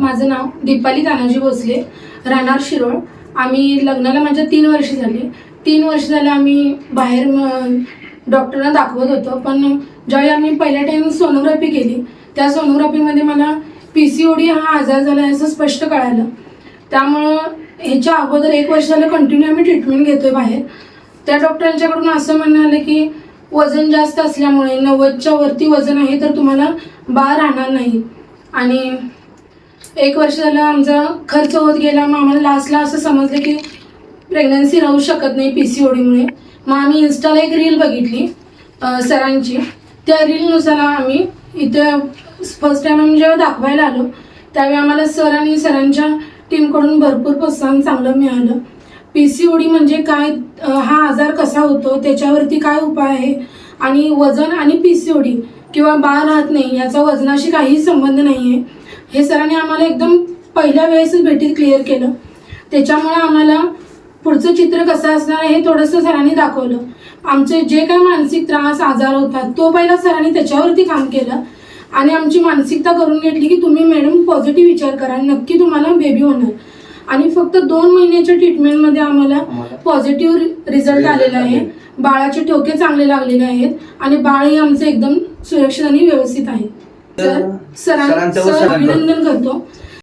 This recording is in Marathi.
माझं नाव दीपाली तानाजी भोसले राहणार शिरोळ. आम्ही लग्नाला माझ्या तीन वर्ष झाली. तीन वर्ष झाले आम्ही बाहेर म- डॉक्टरना दाखवत होतो पण ज्यावेळी आम्ही पहिल्या टाइम सोनोग्राफी केली त्या सोनोग्राफीमध्ये मला पी सी ओ डी हा आजार झाला आहे असं स्पष्ट कळालं. त्यामुळं ह्याच्या अगोदर एक वर्ष झालं कंटिन्यू आम्ही ट्रीटमेंट घेतोय बाहेर. त्या डॉक्टरांच्याकडून असं म्हणणं आलं की वजन जास्त असल्यामुळे नव्वदच्या वरती वजन आहे तर तुम्हाला बाळ राहणार नाही. आणि एक वर्ष झालं आमचा खर्च होत गेला. मग आम्हाला लास्टला असं समजलं की प्रेग्नन्सी राहू शकत नाही पी सी ओडीमुळे मग आम्ही इन्स्टाला एक रील बघितली सरांची. त्या रीलनुसार आम्ही इथं फर्स्ट टाईम आम्ही जेव्हा दाखवायला आलो त्यावेळी आम्हाला सर आणि सरांच्या टीमकडून भरपूर प्रोत्साहन चांगलं मिळालं. पी सी ओडी म्हणजे काय हा आजार कसा होतो त्याच्यावरती काय उपाय आहे आणि वजन आणि पी सी ओडी किंवा बाळ राहत नाही याचा वजनाशी काहीही संबंध नाही आहे हे सरांनी आम्हाला एकदम पहिल्या वेळेसच भेटीत क्लिअर केलं. त्याच्यामुळे आम्हाला पुढचं चित्र कसं असणार आहे हे थोडंसं सरांनी दाखवलं. आमचे जे काय मानसिक त्रास आजार होतात तो पहिला सरांनी त्याच्यावरती काम केलं. आणि आमची मानसिकता करून घेतली की तुम्ही मॅडम पॉझिटिव्ह विचार करा नक्की तुम्हाला बेबी होणार. आणि फक्त दोन महिन्याच्या ट्रीटमेंटमध्ये आम्हाला पॉझिटिव्ह रिझल्ट आलेला आहे. बाळाचे ठोके चांगले लागलेले आहेत आणि बाळही आमचं एकदम सुरक्षित आणि व्यवस्थित आहे. सरांचं सरांचं. अभिनंदन करतो.